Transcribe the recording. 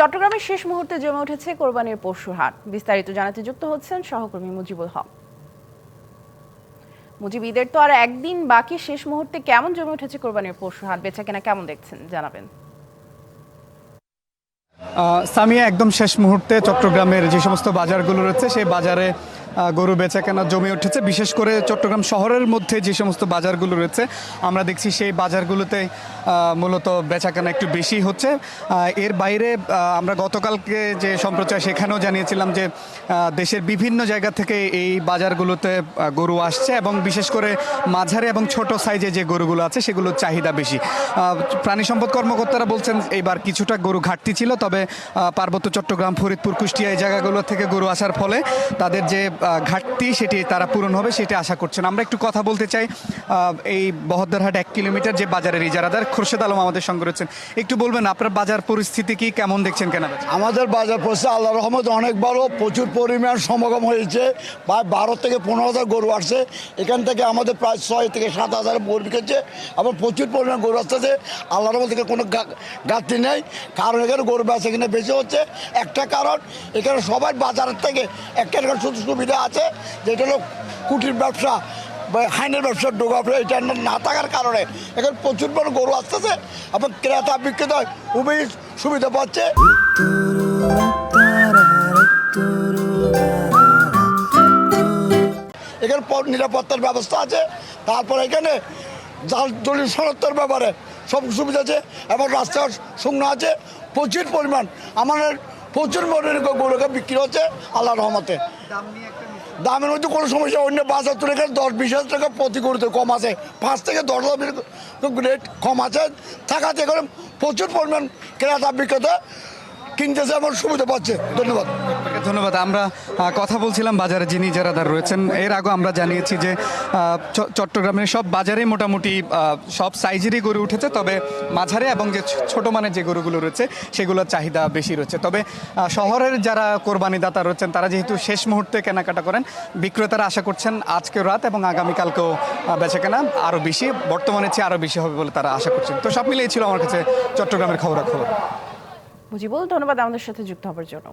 চট্টগ্রামের শেষ মুহূর্তে জমে উঠেছে কোরবানির পশু হাট। বিস্তারিত জানাতে যুক্ত হচ্ছেন সহকর্মী মুজিবুল হক। মুজিব, ঈদের তো আর একদিন বাকি শেষ মুহূর্তে কেমন জমে উঠেছে কোরবানির পশু হাট? বেচা কেনা কেমন দেখছেন? জানাবেন। সামিয়া, একদম শেষ মুহূর্তে চট্টগ্রামের যে সমস্ত বাজারগুলো রয়েছে, সেই বাজারে গরু বেচা কেনা জমে উঠেছে। বিশেষ করে চট্টগ্রাম শহরের মধ্যে যে সমস্ত বাজারগুলো রয়েছে, আমরা দেখছি সেই বাজারগুলোতে মূলত বেচা কেনা একটু বেশি হচ্ছে। এর বাইরে আমরা গতকালকে যে সম্প্রচার, সেখানেও জানিয়েছিলাম যে দেশের বিভিন্ন জায়গা থেকে এই বাজারগুলোতে গরু আসছে এবং বিশেষ করে মাঝারি এবং ছোট সাইজে যে গরুগুলো আছে, সেগুলোর চাহিদা বেশি। প্রাণী সম্পদ কর্মকর্তারা বলছেন, এইবার কিছুটা গরু ঘাটতি ছিল, তবে পার্বত্য চট্টগ্রাম, ফরিদপুর, কুষ্টিয়া এই জায়গাগুলো থেকে গরু আসার ফলে তাদের যে ঘাটতি সেটি তারা পূরণ হবে সেটি আশা করছেন। আমরা একটু কথা বলতে চাই এই বহদ্দারহাট এক কিলোমিটার যে বাজারের ইজারাদার খোরশেদ আলম আমাদের সঙ্গে রয়েছেন। একটু বলবেন, আপনার বাজার পরিস্থিতি কি, কেমন দেখছেন কেনা? আমাদের বাজার পড়ছে আল্লাহ রহমত অনেক বড়, প্রচুর পরিমাণ সমাগম হয়েছে। প্রায় বারো থেকে পনেরো হাজার গরু আসছে। এখান থেকে আমাদের প্রায় ছয় থেকে সাত হাজার গরু বিকেছে আবার প্রচুর পরিমাণ গরু আসতেছে। আল্লাহ রহমত থেকে কোনো ঘাটতি নেই। কারণ এখানে গরু বেচা কিনে বেশি হচ্ছে। একটা কারণ, এখানে সবাই বাজারের থেকে একটা সুযোগ সুবিধা আছে যেটা হলো কুটির ব্যবসা হাইনের ব্যবসা ডোকা ব্যবসা এটা না থাকার কারণে। এখানে প্রচুর বড় গরু আসতেছে, এবং ক্রেতা বিক্রেতা খুবই সুবিধা পাচ্ছে। এখানে নিরাপত্তার ব্যবস্থা আছে, তারপর এখানে জাল দলিল শনাক্তের ব্যাপারে সব সুবিধা আছে, এবং রাস্তা শুকনো আছে, প্রচুর পরিমাণ আমাদের প্রচুর পরিমাণে গরুকে বিক্রি হচ্ছে আল্লাহ রহমতে। দামের মধ্যে কোনো সমস্যা অন্য বাজার তুলে গেলে দশ, বিশ হাজার টাকা প্রতি করতে কম আছে। পাঁচ থেকে দশ হাজার রেট কম আছে। থাকাতে এখানে প্রচুর পরিমাণ ক্রেতা বিক্রেতা কিনতেছে এবং সুবিধা পাচ্ছে। ধন্যবাদ। ধন্যবাদ। আমরা কথা বলছিলাম বাজারে যিনি যারাদার রয়েছেন এর আগে আমরা জানিয়েছি যে চট্টগ্রামের সব বাজারে মোটামুটি সব সাইজেরই গরু উঠেছে তবে মাঝারে এবং যে ছোট মানের যে গরুগুলো রয়েছে সেগুলোর চাহিদা বেশি রয়েছে। তবে শহরের যারা কোরবানিদাতা রয়েছেন তারা যেহেতু শেষ মুহূর্তে কেনাকাটা করেন বিক্রেতারা আশা করছেন আজকের রাত এবং আগামীকালকেও আহ, বেচা কেনা আরও বেশি বর্তমানে চেয়ে আরও বেশি হবে বলে তারা আশা করছেন। তো সব মিলিয়ে ছিল আমার কাছে চট্টগ্রামের খবরাখবর। মুজিবুল ধন্যবাদ আমাদের সাথে যুক্ত হওয়ার জন্য।